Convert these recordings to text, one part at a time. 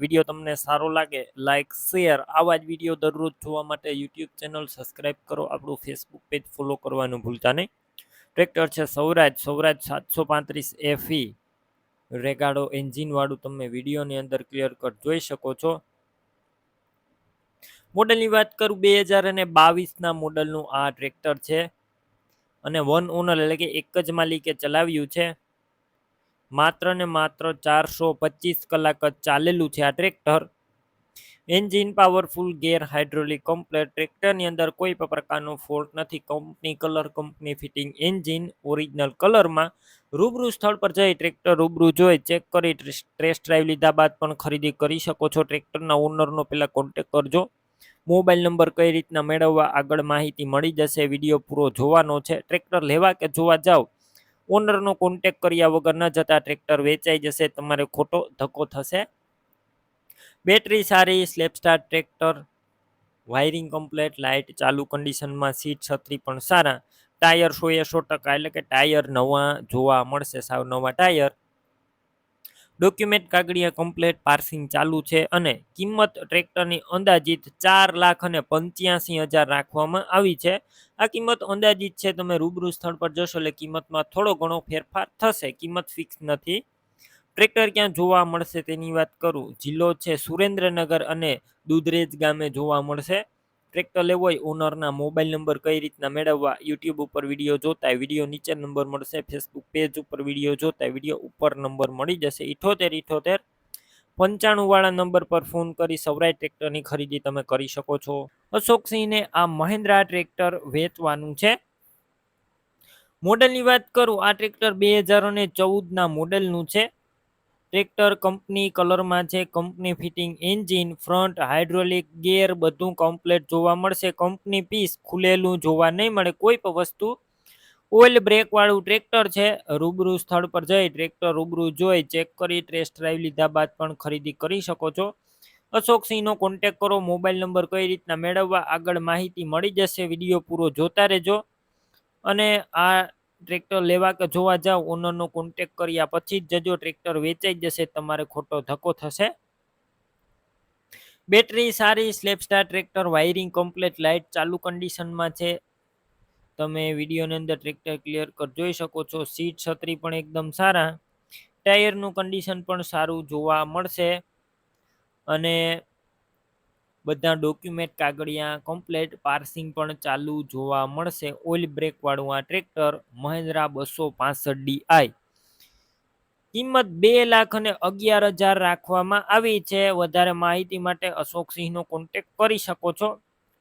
Video તમને સારો લાગે લાઇક શેર આવા જ વીડિયો દરરોજ જોવા માટે યુટ્યુબ ચેનલ સબસ્ક્રાઈબ કરો. આપણું ફેસબુક પેજ ફોલો કરવાનું ભૂલતા નહીં. ટ્રેક્ટર છે સૌરાજ સૌરાજ સાતસો પાંત્રીસ એફી રેગાડો એન્જિનવાળું તમે વિડીયોની અંદર ક્લિયર કટ જોઈ શકો છો. મોડલની વાત કરું, બે હજાર અને બાવીસના મોડલનું આ ટ્રેક્ટર છે. અને વન ઓનર એટલે કે એક જ માલિકે ચલાવ્યું છે. માત્ર ને માત્ર ચારસો પચીસ કલાક જ ચાલેલું છે આ tractor. Engine powerful, gear hydraulic, complete ટ્રેક્ટરની અંદર કોઈ પણ પ્રકારનો ફોલ્ટ નથી. Company colour, company fitting engine original કલરમાં રૂબરૂ સ્થળ પર જઈ ટ્રેક્ટર રૂબરૂ જોઈ ચેક કરી ટેસ્ટ ડ્રાઈવ લીધા બાદ પણ ખરીદી કરી શકો છો. ટ્રેક્ટરના ઓનરનો પહેલાં કોન્ટેક કરજો. મોબાઈલ નંબર કઈ રીતના મેળવવા આગળ માહિતી મળી જશે. વીડિયો પૂરો જોવાનો છે. ટ્રેક્ટર લેવા કે જોવા જાઓ ઓનરનો કોન્ટેક કર્યા વગર ન જતા ટ્રેક્ટર વેચાઈ જશે, તમારે ખોટો ધક્કો થશે. બેટરી સારી self start tractor wiring complete light ચાલુ કન્ડિશનમાં સીટ છત્રી પણ સારા. ટાયર સો એ સો ટકા એટલે કે ટાયર નવા જોવા મળશે, સાવ નવા ટાયર ડોક્યુમેન્ટ કાગળિયા કમ્પ્લેટ પાર્સિંગ ચાલુ છે અને કિંમત ટ્રેક્ટરની અંદાજિત ચાર લાખ અને પંચ્યાસી હજાર રાખવામાં આવી છે. આ કિંમત અંદાજિત છે, તમે રૂબરૂ સ્થળ પર જશો એટલે કિંમતમાં થોડો ઘણો ફેરફાર થશે, કિંમત ફિક્સ નથી. ટ્રેક્ટર ક્યાં જોવા મળશે તેની વાત કરું, જિલ્લો છે સુરેન્દ્રનગર અને દુધરેજ ગામે જોવા મળશે. ટ્રેક્ટર લેવો હોય ઓનરના મોબાઈલ નંબર કઈ રીતના મેળવવા યુટ્યુબ ઉપર વીડિયો જોતા વીડિયો નીચે નંબર મળશે ફેસબુક પેજ ઉપર વીડિયો જોતા વીડિયો ઉપર નંબર મળી જશે. ઇઠોતેર ઇઠોતેર, પંચાણું વાળા નંબર પર ફોન કરી સૌરાય ટ્રેક્ટરની ખરીદી તમે કરી શકો છો. અશોકસિંહને આ મહિન્દ્રા ટ્રેક્ટર વેચવાનું છે. મોડલની વાત કરું, આ ટ્રેક્ટર બે હજાર અને ચૌદના મોડલનું છે. ટ્રેક્ટર કંપની કલરમાં છે. Company fitting engine, front, hydraulic gear બધું કમ્પ્લેટ જોવા મળશે. કંપની પીસ ખુલેલું જોવા નહીં મળે. કોઈ પણ વસ્તુ. ઓઇલ બ્રેકવાળું ટ્રેક્ટર છે. રૂબરૂ સ્થળ પર જઈ ટ્રેક્ટર રૂબરૂ જોઈ ચેક કરી, ટેસ્ટ ડ્રાઈવ લીધા બાદ પણ ખરીદી કરી શકો છો. અશોકસિંહનો કોન્ટેક કરો. મોબાઈલ નંબર કઈ રીતના મેળવવા? આગળ માહિતી મળી જશે. વીડિયો પૂરો જોતા રહેજો. અને આ ટ્રેક્ટર લેવા કે જોવા જાઓ ઓનરનો કોન્ટેક કર્યા પછી જ જજો ટ્રેક્ટર વેચાઈ જશે, તમારે ખોટો ધક્કો થશે. બેટરી સારી self start tractor wiring complete light ચાલુ કન્ડિશનમાં છે. તમે વિડીયોની અંદર ટ્રેક્ટર ક્લિયર કર, જોઈ શકો છો, સીટ છત્રી પણ એકદમ સારા. ટાયરનું કન્ડિશન પણ સારું જોવા મળશે. અને બધા ડોક્યુમેન્ટ કાગળિયા કમ્પ્લેટ પાર્સિંગ પણ ચાલુ જોવા મળશે. ઓઇલ બ્રેક વાળું આ ટ્રેક્ટર મહિન્દ્રા બસો પાસઠ ડીઆઈ કિંમત બે લાખ અને અગિયાર હજાર રાખવામાં આવી છે. વધારે માહિતી માટે અશોકસિંહનો કોન્ટેક કરી શકો છો.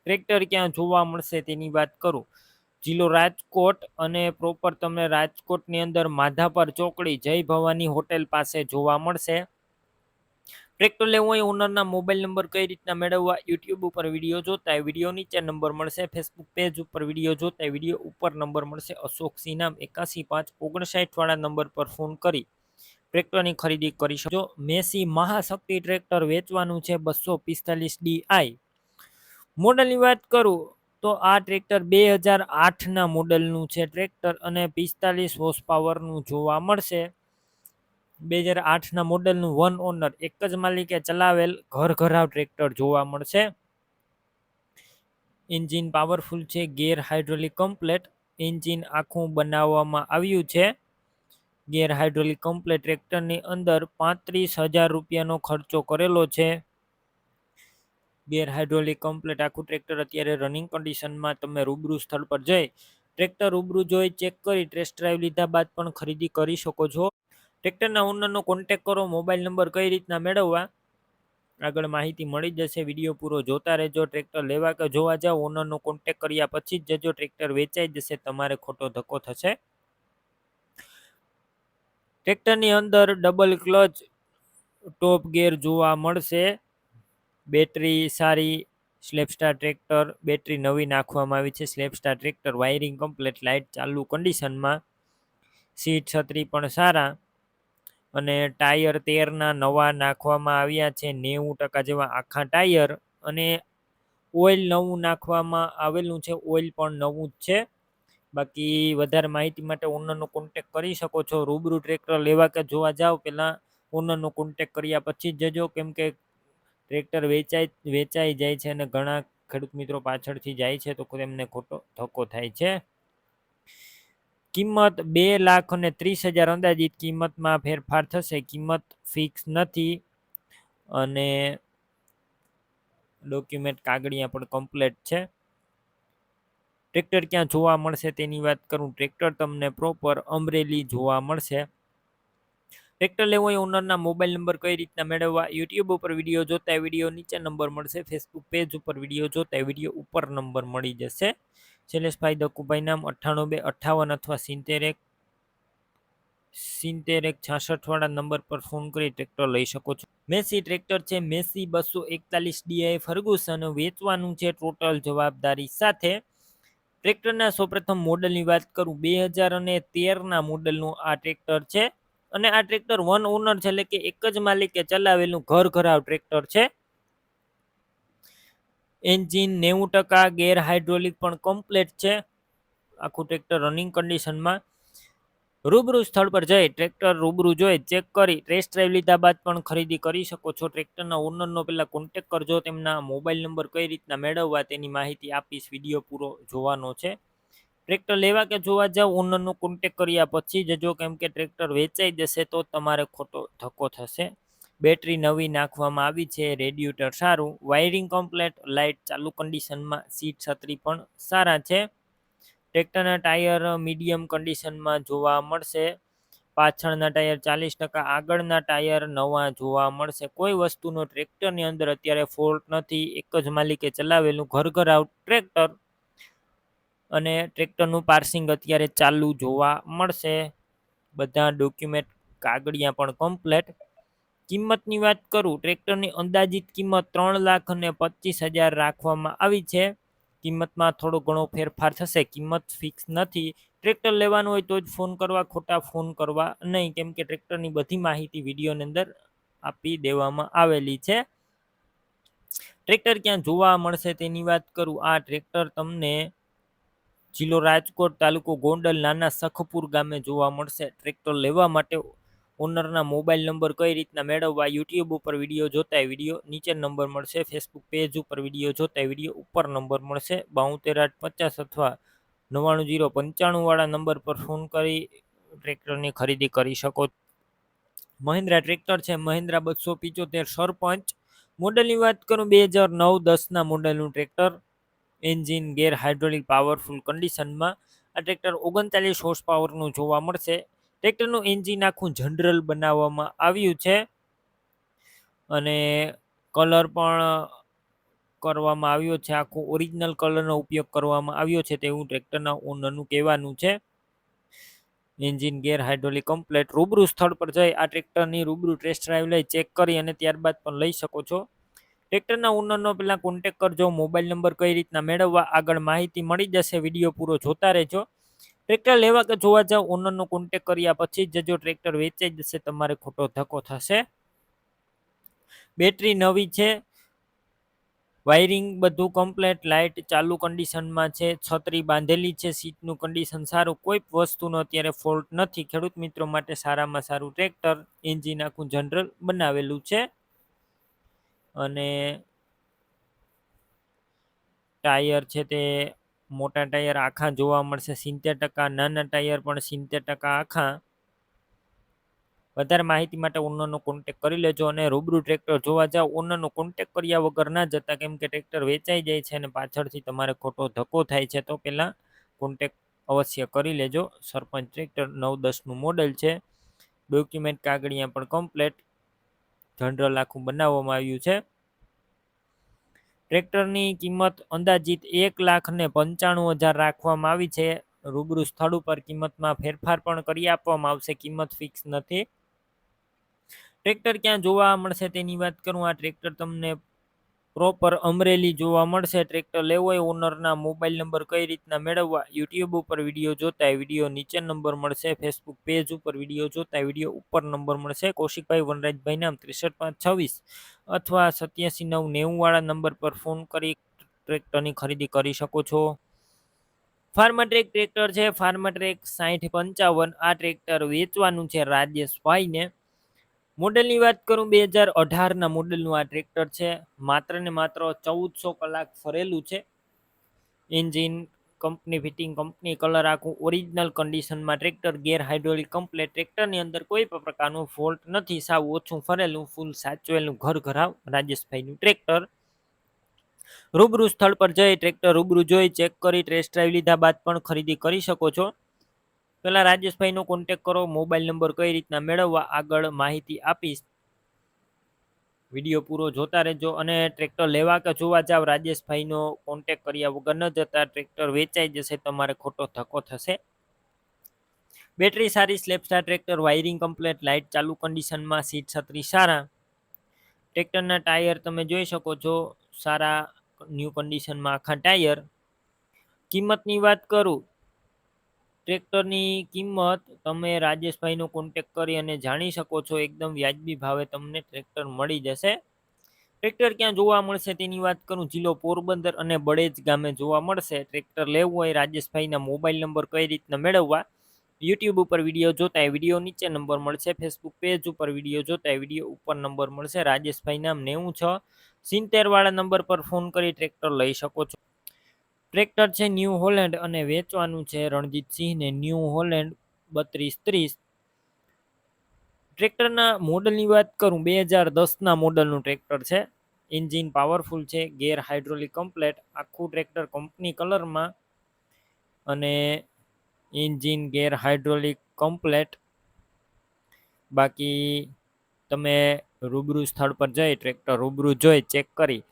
ટ્રેક્ટર ક્યાં જોવા મળશે તેની વાત કરું. જિલ્લો રાજકોટ અને પ્રોપર તમને રાજકોટની અંદર માધાપર ચોકડી જય ભવાની હોટેલ પાસે જોવા મળશે. ટ્રેક્ટર લેવું હોય ઓનરના મોબાઈલ નંબર કઈ રીતના મેળવવા યુટ્યુબ ઉપર વીડિયો જોતા વીડિયો નીચે નંબર મળશે ફેસબુક પેજ ઉપર વીડિયો જોતા વીડિયો ઉપર નંબર મળશે, અશોક સિંહ નામ એકાસી પાંચ ઓગણસાઠ વાળા નંબર પર ફોન કરી ટ્રેક્ટરની ખરીદી કરી શકો મેસી મહાશક્તિ ટ્રેક્ટર વેચવાનું છે, બસો પિસ્તાલીસ ડીઆઈ મોડલની વાત કરું, તો આ ટ્રેક્ટર બે હજાર આઠના મોડલનું છે ટ્રેક્ટર અને પિસ્તાલીસ હોર્સ પાવરનું જોવા મળશે. બે હજાર આઠના મોડલનું વન ઓનર એક જ માલિકે ચલાવેલ ઘર ઘરાવ ટ્રેક્ટર જોવા મળશે. એન્જિન પાવરફુલ છે, ગેર હાઇડ્રોલિક કમ્પ્લેટ, એન્જિન આખું બનાવવામાં આવ્યું છે. ગેર હાઇડ્રોલિક કમ્પ્લેટ ટ્રેક્ટરની અંદર પાંત્રીસ હજાર રૂપિયાનો ખર્ચો કરેલો છે. ગેર હાઇડ્રોલિક કમ્પ્લેટ આખું ટ્રેક્ટર અત્યારે રનિંગ કન્ડિશનમાં તમે રૂબરૂ સ્થળ પર જઈ, ટ્રેક્ટર રૂબરૂ જોઈ ચેક કરી ટેસ્ટ ડ્રાઈવ લીધા બાદ પણ ખરીદી કરી શકો છો. ટ્રેક્ટરના ઓનરનો કોન્ટેક કરો મોબાઈલ નંબર કઈ રીતના મેળવવા? આગળ માહિતી મળી જશે, વીડિયો પૂરો જોતા રહેજો, ટ્રેક્ટર લેવા કે જોવા જાઓ ઓનરનો કોન્ટેક કર્યા પછી જ જજો, ટ્રેક્ટર વેચાઈ જશે, તમારે ખોટો ધક્કો થશે. ટ્રેક્ટરની અંદર ડબલ ક્લચ ટોપ ગેર જોવા મળશે. બેટરી સારી સ્લેપસ્ટાર ટ્રેક્ટર બેટરી નવી નાખવામાં આવી છે self start tractor wiring complete light ચાલુ કન્ડિશનમાં સીટ છત્રી પણ સારા. અને ટાયર તેરના નવા નાખવામાં આવ્યા છે નેવું ટકા જેવા આખા ટાયર અને ઓઇલ નવું નાખવામાં આવેલું છે, ઓઇલ પણ નવું જ છે. બાકી વધારે માહિતી માટે ઓનરનો કોન્ટેક કરી શકો છો, રૂબરૂ ટ્રેક્ટર લેવા કે જોવા જાઓ પહેલાં ઓનરનો કોન્ટેક કર્યા પછી જ જજો, કેમ કે ટ્રેક્ટર વેચાઈ વેચાઈ જાય છે અને ઘણા ખેડૂત મિત્રો પાછળથી જાય છે, તો તેમને ખોટો ધક્કો થાય છે. કિંમત બે લાખ અને ત્રીસ હજાર અંદાજિત કિંમતમાં ફેરફાર થશે. કિંમત ફિક્સ નથી અને ડોક્યુમેન્ટ કાગળિયા પણ કમ્પ્લેટ છે. ટ્રેક્ટર ક્યાં જોવા મળશે તેની વાત કરું. ટ્રેક્ટર તમને પ્રોપર અમરેલી જોવા મળશે. ટ્રેક્ટર લેવો હોય ઓનરના મોબાઈલ નંબર કઈ રીતના મેળવવા? યુટ્યુબ ઉપર વીડિયો જોતા વીડિયો નીચે નંબર મળશે. ફેસબુક પેજ ઉપર વીડિયો જોતા વીડિયો ઉપર નંબર મળી જશે. શૈલેષભાઈ દકુભાઈ નામ અઠ્ઠાણું બે અઠ્ઠાવન અથવા સિત્તેર એક સિત્તેર એક છાસઠવાળા નંબર પર ફોન કરી ટ્રેક્ટર લઈ શકો છો. મેસી ટ્રેક્ટર છે, મેસી બસો એકતાલીસ ડીઆઈ ફર્ગુસન, વેચવાનું છે ટોટલ જવાબદારી સાથે. ટ્રેક્ટરના સૌપ્રથમ મોડલની વાત કરું, બે હજાર અને તેરના મોડલનું આ ટ્રેક્ટર છે. અને આ ટ્રેક્ટર વન ઓનર છે, એટલે કે એક જ માલિકે ચલાવેલું ઘર ઘરાવ ટ્રેક્ટર છે. એન્જિન નેવું ટકા ગેર હાઇડ્રોલિક પણ કમ્પ્લેટ છે. આખું ટ્રેક્ટર રનિંગ કન્ડિશનમાં રૂબરૂ સ્થળ પર જઈ ટ્રેક્ટર રૂબરૂ જોઈ ચેક કરી ટેસ્ટ ડ્રાઈવ લીધા બાદ પણ ખરીદી કરી શકો છો. ટ્રેક્ટરના ઓનરનો પહેલાં કોન્ટેક કરજો, તેમના મોબાઈલ નંબર કઈ રીતના મેળવવા તેની માહિતી આપીશ. વીડિયો પૂરો જોવાનો છે. ટ્રેક્ટર લેવા કે જોવા જાવ ઓનરનો કોન્ટેક કર્યા પછી જજો કેમ કે ટ્રેક્ટર વેચાઈ જશે તો તમારે ખોટો ધક્કો થશે. બેટરી નવી નાખવામાં આવી છે, રેડિયુટર સારું, વાયરિંગ કમ્પ્લેટ, લાઇટ ચાલુ કન્ડિશનમાં, સીટ છત્રી પણ સારા છે. ટ્રેક્ટરના ટાયર મીડિયમ કન્ડિશનમાં જોવા મળશે. પાછળના ટાયર ચાલીસ ટકા, આગળના ટાયર નવા જોવા મળશે. કોઈ વસ્તુનો ટ્રેક્ટરની અંદર અત્યારે ફોલ્ટ નથી, એક જ માલિકે ચલાવેલું ઘર ઘર આઉટ ટ્રેક્ટર અને ટ્રેક્ટરનું પાર્સિંગ અત્યારે ચાલુ જોવા મળશે. બધા ડોક્યુમેન્ટ કાગળિયા પણ કમ્પ્લેટ. કિંમતની વાત કરું, ટ્રેક્ટરની અંદાજિત કિંમત ત્રણ લાખ અને પચીસ હજાર રાખવામાં આવી છે. કિંમતમાં થોડો ઘણો ફેરફાર થશે, કિંમત ફિક્સ નથી. ટ્રેક્ટર લેવાનું હોય તો જ ફોન કરવા, ખોટા ફોન કરવા નહીં, કેમ કે ટ્રેક્ટરની બધી માહિતી વિડીયોની અંદર આપી દેવામાં આવેલી છે. ટ્રેક્ટર ક્યાં જોવા મળશે તેની વાત કરું, આ ટ્રેક્ટર તમને જિલ્લો રાજકોટ તાલુકો ગોંડલ નાના સખપુર ગામે જોવા મળશે. ટ્રેક્ટર લેવા માટે ઓનરના મોબાઈલ નંબર કઈ રીતના મેળવવા, યુટ્યુબ ઉપર વીડિયો જોતા વીડિયો, નીચે નંબર મળશે, ફેસબુક પેજ ઉપર વીડિયો જોતા વીડિયો, ઉપર નંબર મળશે બાઉતેર આઠ પચાસ અથવા નવ્વાણું જીરો પંચાણુંવાળા નંબર પર ફોન કરી ટ્રેક્ટરની ખરીદી કરી શકો. મહિન્દ્રા ટ્રેક્ટર છે, મહિન્દ્રા બસો પિચોતેર સરપંચ. મોડલની વાત કરું, બે હજાર નવ દસના મોડલનું tractor, engine gear hydraulic powerful કન્ડિશનમાં. આ ટ્રેક્ટર ઓગણચાલીસ હોર્સ પાવરનું જોવા મળશે. ટ્રેક્ટરનું એન્જિન આખું જનરલ બનાવવામાં આવ્યું છે. અને કલર પણ કરવામાં આવ્યો છે. આખો ઓરિજિનલ કલરનો ઉપયોગ કરવામાં આવ્યો છે તેવું ટ્રેક્ટરના ઓનરનું કહેવાનું છે. એન્જિન ગેર હાઇડ્રોલિક કમ્પ્લેટ રૂબરૂ સ્થળ પર જઈ આ ટ્રેક્ટરની રૂબરૂ ટેસ્ટ ડ્રાઈવ લઈ ચેક કરી અને ત્યારબાદ પણ લઈ શકો છો. ટ્રેક્ટરના ઓનરનો પહેલાં કોન્ટેક કરજો. મોબાઈલ નંબર કઈ રીતના મેળવવા આગળ માહિતી મળી જશે. વીડિયો પૂરો જોતા રહેજો. ટ્રેક્ટર લેવા કે જોવા જાવ ઓનરનો કોન્ટેક કર્યા પછી જ જો ટ્રેક્ટર વેચાઈ જશે, તમારે ખોટો ધક્કો થશે. બેટરી નવી છે વાયરિંગ બધું કમ્પ્લેટ લાઇટ ચાલુ કન્ડિશનમાં છે, છત્રી બાંધેલી છે સીટનું કન્ડિશન સારું, કોઈ વસ્તુનો અત્યારે ફોલ્ટ નથી. ખેડૂત મિત્રો માટે સારામાં સારું ટ્રેક્ટર એન્જિન આખું જનરલ બનાવેલું છે. અને ટાયર છે તે મોટા ટાયર આખા જોવા મળશે. સિત્તેર ટકા, નાના ટાયર પણ સિત્તેર ટકા આખા. વધારે માહિતી માટે ઓનરનો કોન્ટેક કરી લેજો અને રૂબરૂ ટ્રેક્ટર જોવા જાઓ. ઓનરનો કોન્ટેક કર્યા વગર ના જતા, કેમ કે ટ્રેક્ટર વેચાઈ જાય છે અને પાછળથી તમારે ખોટો ધક્કો થાય છે, તો પહેલાં કોન્ટેક અવશ્ય કરી લેજો. સરપંચ ટ્રેક્ટર નવ દસનું મોડલ છે. ડોક્યુમેન્ટ કાગળિયા પણ કમ્પ્લેટ જનરલ આખું બનાવવામાં આવ્યું છે. ટ્રેક્ટરની કિંમત અંદાજિત એક લાખ ને પંચાણું હજાર રાખવામાં આવી છે. રૂબરૂ સ્થળ ઉપર કિંમતમાં ફેરફાર પણ કરી આપવામાં આવશે. કિંમત ફિક્સ નથી. ટ્રેક્ટર ક્યાં જોવા મળશે તેની વાત કરું. આ ટ્રેક્ટર તમને પ્રોપર અમરેલી જોવા મળશે. ટ્રેક્ટર લેવો હોય ઓનરના મોબાઈલ નંબર કઈ રીતના મેળવવા યુટ્યુબ ઉપર વીડિયો જોતા વીડિયો નીચે નંબર મળશે. ફેસબુક પેજ ઉપર વીડિયો જોતા વીડિયો ઉપર નંબર મળશે. કૌશિકભાઈ વનરાજભાઈ નામ, ત્રેસઠ પાંચ છવ્વીસ અથવા સત્યાસી નવ નેવુંવાળા નંબર પર ફોન કરી ટ્રેક્ટરની ખરીદી કરી શકો છો. ફાર્માટ્રેક ટ્રેક્ટર છે. ફાર્માટ્રેક સાઠ પંચાવન. આ ટ્રેક્ટર વેચવાનું છે રાજેશભાઈને. મોડેલની વાત કરું, બે હજાર અઢારના મોડેલનું આ ટ્રેક્ટર છે. માત્ર ને માત્ર ચૌદસો કલાક ફરેલું છે. Engine company, fitting company, colour આખું ઓરિજિનલ કન્ડિશનમાં ટ્રેક્ટર, ગેર હાઇડ્રોલિક કમ્પ્લેટ. ટ્રેક્ટરની અંદર કોઈ પણ પ્રકારનું ફોલ્ટ નથી. સાવ ઓછું ફરેલું, ફૂલ સાચવેલું ઘર ઘરાવ રાજેશભાઈનું ટ્રેક્ટર. રૂબરૂ સ્થળ પર જઈ ટ્રેક્ટર રૂબરૂ જોઈ, ચેક કરી, ટેસ્ટ ડ્રાઈવ લીધા બાદ પણ ખરીદી કરી શકો છો. પહેલાં રાજેશભાઈનો કોન્ટેક કરો મોબાઈલ નંબર કઈ રીતના મેળવવા આગળ માહિતી આપીશ. વીડિયો પૂરો જોતા રહેજો અને ટ્રેક્ટર લેવા કે જોવા જાવ, રાજેશભાઈનો કોન્ટેક કર્યા વગર ન જતા ટ્રેક્ટર વેચાઈ જશે, તમારે ખોટો ધક્કો થશે. બેટરી સારી self start tractor wiring complete light ચાલુ કન્ડિશનમાં સીટ છત્રી સારા. ટ્રેક્ટરના ટાયર તમે જોઈ શકો છો, સારા ન્યૂ કન્ડિશનમાં આખા ટાયર કિંમતની વાત કરું ટ્રેક્ટરની કિંમત તમે રાજેશભાઈનો કોન્ટેક કરી અને જાણી શકો છો, એકદમ વ્યાજબી ભાવે તમને ટ્રેક્ટર મળી જશે. ટ્રેક્ટર ક્યાં જોવા મળશે તેની વાત કરું, જિલ્લો પોરબંદર અને બળેજ ગામે જોવા મળશે. ટ્રેક્ટર લેવું હોય રાજેશભાઈના મોબાઈલ નંબર કઈ રીતના મેળવવા, યુટ્યુબ ઉપર વીડિયો જોતા વીડિયો નીચે નંબર મળશે, ફેસબુક પેજ ઉપર વીડિયો જોતા વીડિયો ઉપર નંબર મળશે, રાજેશભાઈ નામ નેવું છ, સિત્તેરવાળા નંબર પર ફોન કરી ટ્રેક્ટર લઈ શકો છો. ટ્રેક્ટર છે ન્યૂ હોલેન્ડ અને વેચવાનું છે રણજીતસિંહને ન્યૂ હોલેન્ડ બત્રીસ ત્રીસ. ટ્રેક્ટરના મોડલની વાત કરું, બે હજાર દસના મોડલનું ટ્રેક્ટર છે. એન્જિન પાવરફુલ છે, ગેર હાઇડ્રોલિક કમ્પ્લેટ, આખું ટ્રેક્ટર કંપની કલરમાં અને એન્જિન ગેર હાઇડ્રોલિક કમ્પ્લેટ. બાકી તમે રૂબરૂ સ્થળ પર જઈ ટ્રેક્ટર રૂબરૂ જોઈ, ચેક કરી.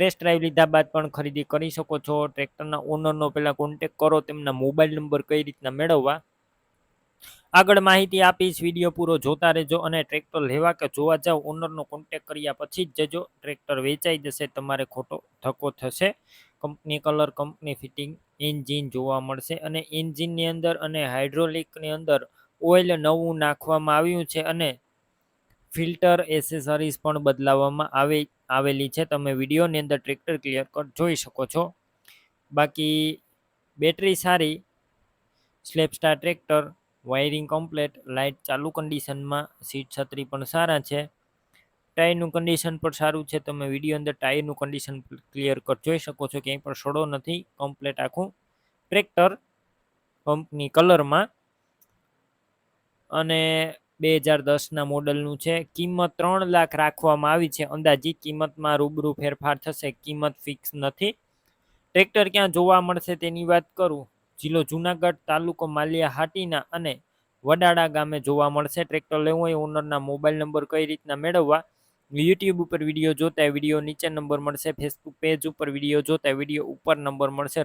ટેસ્ટ ડ્રાઈવ લીધા બાદ પણ ખરીદી કરી શકો છો. ટ્રેક્ટરના ઓનરનો પહેલાં કોન્ટેક કરો, તેમના મોબાઈલ નંબર કઈ રીતના મેળવવા. આગળ માહિતી આપીશ, વીડિયો પૂરો જોતા રહેજો અને ટ્રેક્ટર લેવા કે જોવા જાવ ઓનરનો કોન્ટેક કર્યા પછી જ જજો. ટ્રેક્ટર વેચાઈ જશે, તમારે ખોટો ધક્કો થશે. Company colour company fitting engine જોવા મળશે અને એન્જિનની અંદર અને હાઇડ્રોલિકની અંદર ઓઇલ નવું નાખવામાં આવ્યું છે અને ફિલ્ટર એસેસરીઝ પણ બદલાવવામાં આવે, આવેલી છે. તમે વિડીયોની અંદર ટ્રેક્ટર ક્લિયર કટ જોઈ શકો છો. બાકી બેટરી સારી, self start tractor, wiring complete, light ચાલુ કન્ડિશનમાં, સીટ છત્રી પણ સારા છે. ટાયરનું કન્ડિશન પણ સારું છે. તમે વીડિયો અંદર ટાયરનું કન્ડિશન ક્લિયર કટ જોઈ શકો છો. ક્યાંય પણ સડો નથી, કમ્પ્લેટ આખું ટ્રેક્ટર કંપની કલરમાં. અને બે હજાર દસના મોડલનું છે. કિંમત ત્રણ લાખ રાખવામાં આવી છે. અંદાજી કિંમતમાં રૂબરૂ ફેરફાર થશે. કિંમત ફિક્સ નથી. ટ્રેક્ટર ક્યાં જોવા મળશે તેની વાત કરું? જિલ્લો જુનાગઢ, તાલુકો માલિયા હાટીના અને વડાડા ગામે જોવા મળશે. ટ્રેક્ટર લેવું હોય ઓનરના મોબાઈલ નંબર કઈ રીતના મેળવવા? યુટ્યુબ ઉપર વીડિયો જોતા વીડિયો નીચે નંબર મળશે. ફેસબુક પેજ ઉપર વીડિયો જોતા વીડિયો ઉપર નંબર મળશે.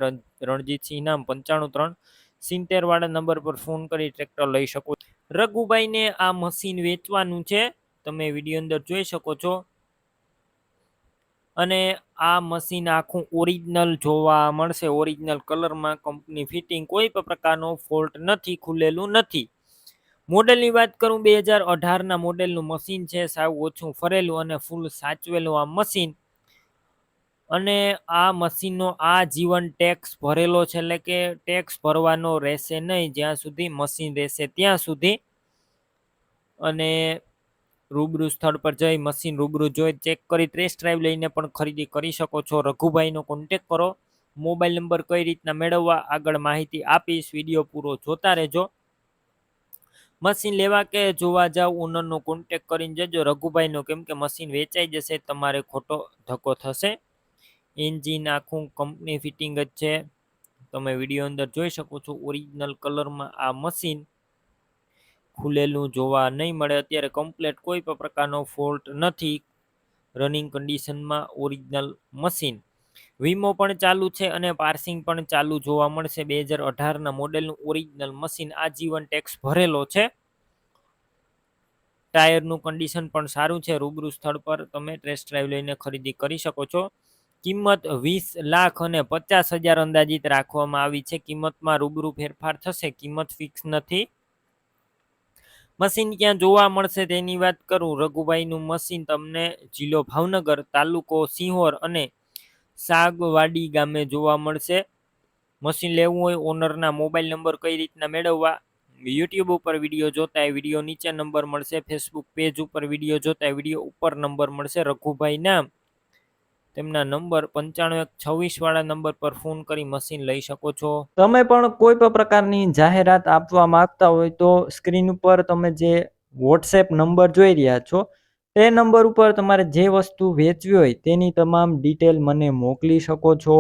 રણજીતસિંહ નામ પંચાણું ત્રણ સિત્તેરવાળા નંબર પર ફોન કરી ટ્રેક્ટર લઈ શકો રઘુભાઈને આ મશીન વેચવાનું છે. તમે વીડિયો અંદર જોઈ શકો છો. અને આ મશીન આખું ઓરિજિનલ જોવા મળશે. ઓરિજિનલ કલરમાં કંપની ફિટિંગ કોઈ પણ પ્રકારનો ફોલ્ટ નથી, ખુલેલું નથી. મોડેલની વાત કરું, બે હજાર અઢારના મોડેલનું મશીન છે. સાવ ઓછું ફરેલું અને ફૂલ સાચવેલું આ મશીન. અને આ મશીનનો આ જીવન ટેક્સ ભરેલો છે, એટલે કે ટેક્સ ભરવાનો રહેશે નહીં, જ્યાં સુધી મશીન રહેશે ત્યાં સુધી. અને રૂબરૂ સ્થળ પર જઈ મશીન રૂબરૂ જોઈ ચેક કરી, ટેસ્ટ ડ્રાઈવ લઈને પણ ખરીદી કરી શકો છો. રઘુભાઈનો કોન્ટેક કરો. મોબાઈલ નંબર કઈ રીતના મેળવવા આગળ માહિતી આપીશ. વીડિયો પૂરો જોતા રહેજો. મશીન લેવા કે જોવા જાવ ઓનરનો કોન્ટેક કરીને જજો. રઘુભાઈનો કેમ કે મશીન વેચાઈ જશે, તમારે ખોટો ધક્કો થશે. એન્જિન આખું કંપની ફિટિંગ જ છે. તમે વીડિયો અંદર જોઈ શકો છો ઓરિજિનલ કલરમાં આ મશીન ખુલેલું જોવા નહીં મળે. અત્યારે કમ્પ્લેટ કોઈ પણ પ્રકારનો ફોલ્ટ નથી રનિંગ કન્ડિશનમાં ઓરિજિનલ મશીન વીમો પણ ચાલુ છે અને પાર્સિંગ પણ ચાલુ જોવા મળશે. બે હજાર અઢારના મોડેલનું ઓરિજિનલ મશીન આજીવન ટેક્સ ભરેલો છે. ટાયરનું કન્ડિશન પણ સારું છે. રૂબરૂ સ્થળ પર તમે ટેસ્ટ ડ્રાઈવ લઈને ખરીદી કરી શકો છો. કિંમત વીસ લાખ અને પચાસ હજાર અંદાજિત રાખવામાં આવી છે. કિંમતમાં રૂબરૂ ફેરફાર થશે. કિંમત ફિક્સ નથી. મશીન ક્યાં જોવા મળશે તેની વાત કરું. રઘુભાઈનું મશીન તમને જિલ્લો ભાવનગર, તાલુકો સિંહોર અને સાગવાડી ગામે જોવા મળશે. મશીન લેવું હોય ઓનરના મોબાઈલ નંબર કઈ રીતના મેળવવા? યુટ્યુબ ઉપર વીડિયો જોતા વીડિયો નીચે નંબર મળશે. ફેસબુક પેજ ઉપર વીડિયો જોતા વીડિયો ઉપર નંબર મળશે. રઘુભાઈ નામ તેમના નંબર પંચાણું એક છવ્વીસ વાળા નંબર પર ફોન કરી મશીન લઈ શકો છો. તમે પણ કોઈ પણ પ્રકારની જાહેરાત આપવા માંગતા હોય તો સ્ક્રીન ઉપર તમે જે વોટ્સએપ નંબર જોઈ રહ્યા છો, તે નંબર ઉપર તમારે જે વસ્તુ વેચવી હોય તેની તમામ ડિટેલ મને મોકલી શકો છો.